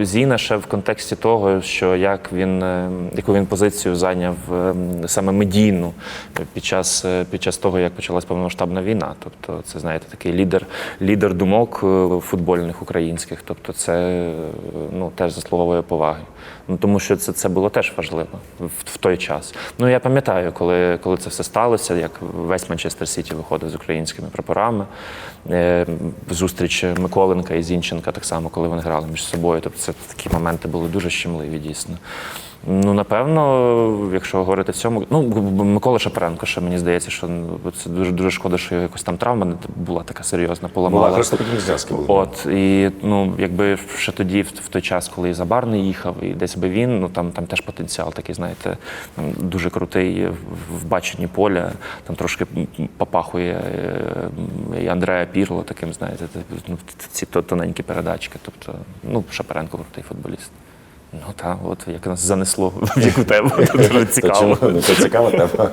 Зіна ще в контексті того, що як він е, яку він позицію зайняв е, саме медійну під час е, під час того, як почалась повномасштабна війна. Тобто, це знаєте, такий лідер, лідер думок е, футбольних українських. Тобто, це е, ну теж заслуговує поваги. Ну тому що це, це було теж важливо в, в той час. Ну я пам'ятаю, коли, коли це все сталося, як весь Манчестер Сіті виходив з українськими прапорами. Е, Зустріч Миколенка і Зінченка так само, коли вони грали між собою. Тобто це такі моменти були дуже щемливі, дійсно. Ну, напевно, якщо говорити в цьому, ну Микола Шапаренко, ще мені здається, що ну, це дуже дуже шкода, що його якось там травма не була така серйозна, поламала. Була Христопідніздянська була. От і ну, якби ще тоді, в, в той час, коли і Забарний їхав, і десь би він, ну там там теж потенціал такий, знаєте, дуже крутий в, баченні поля. Там трошки попахує е, Андреа Пірло, таким, знаєте, ну, ці тоненькі передачки. Тобто, ну, Шапаренко крутий футболіст. Ну так, от як нас занесло в яку тему. Дуже цікаво. Ну, Це цікава тема.